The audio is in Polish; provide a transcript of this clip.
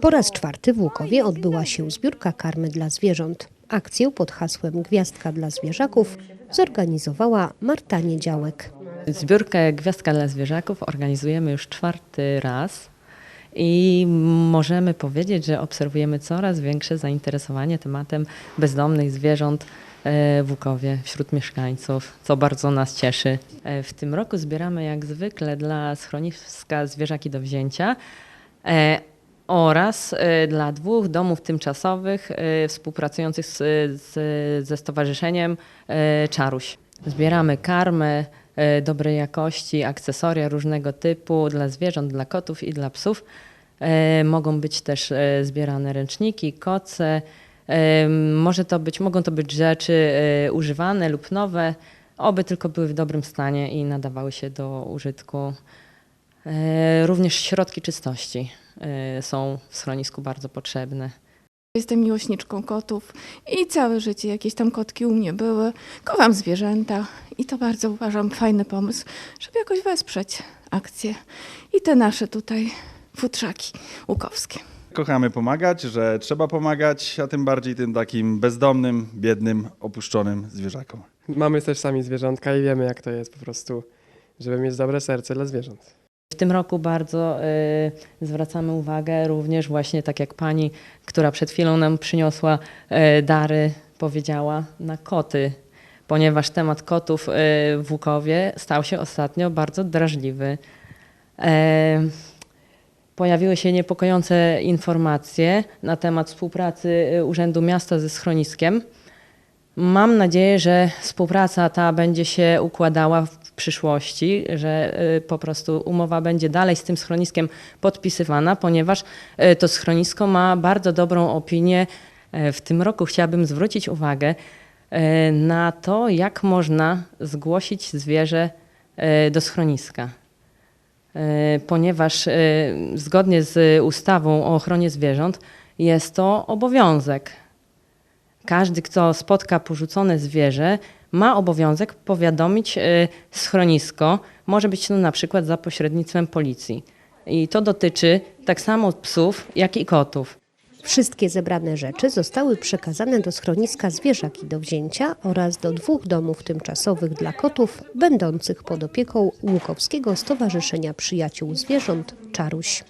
Po raz czwarty w Łukowie odbyła się zbiórka karmy dla zwierząt. Akcję pod hasłem Gwiazdka dla zwierzaków zorganizowała Marta Niedziałek. Zbiórkę Gwiazdka dla Zwierzaków organizujemy już czwarty raz i możemy powiedzieć, że obserwujemy coraz większe zainteresowanie tematem bezdomnych zwierząt e, w Łukowie wśród mieszkańców, co bardzo nas cieszy. E, W tym roku zbieramy jak zwykle dla schroniska zwierzaki do wzięcia e, oraz e, dla dwóch domów tymczasowych e, współpracujących z, z, ze Stowarzyszeniem e, Czaruś. Zbieramy karmę e, dobrej jakości, akcesoria różnego typu dla zwierząt, dla kotów i dla psów. Mogą być też zbierane ręczniki, koce. Może to być, mogą to być rzeczy używane lub nowe, oby tylko były w dobrym stanie i nadawały się do użytku. E, Również środki czystości e, są w schronisku bardzo potrzebne. Jestem miłośniczką kotów i całe życie jakieś tam kotki u mnie były. Kocham zwierzęta i to bardzo uważam fajny pomysł, żeby jakoś wesprzeć akcję i te nasze tutaj futrzaki łukowskie. Kochamy pomagać, że trzeba pomagać, a tym bardziej tym takim bezdomnym, biednym, opuszczonym zwierzakom. Mamy też sami zwierzątka i wiemy, jak to jest po prostu, żeby mieć dobre serce dla zwierząt. W tym roku bardzo y, zwracamy uwagę również właśnie tak jak pani, która przed chwilą nam przyniosła y, dary, powiedziała na koty, ponieważ temat kotów y, w Łukowie stał się ostatnio bardzo drażliwy. E, Pojawiły się niepokojące informacje na temat współpracy y, Urzędu Miasta ze schroniskiem. Mam nadzieję, że współpraca ta będzie się układała w przyszłości, że y, po prostu umowa będzie dalej z tym schroniskiem podpisywana, ponieważ y, to schronisko ma bardzo dobrą opinię. E, W tym roku chciałabym zwrócić uwagę na to, jak można zgłosić zwierzę do schroniska. Ponieważ zgodnie z ustawą o ochronie zwierząt jest to obowiązek każdy, kto spotka porzucone zwierzę, ma obowiązek powiadomić e, schronisko. Może być to na przykład za pośrednictwem policji. I to dotyczy tak samo psów, jak i kotów. Wszystkie zebrane rzeczy zostały przekazane do schroniska zwierzaki do wzięcia oraz do dwóch domów tymczasowych dla kotów będących pod opieką Łukowskiego Stowarzyszenia Przyjaciół Zwierząt Czaruś.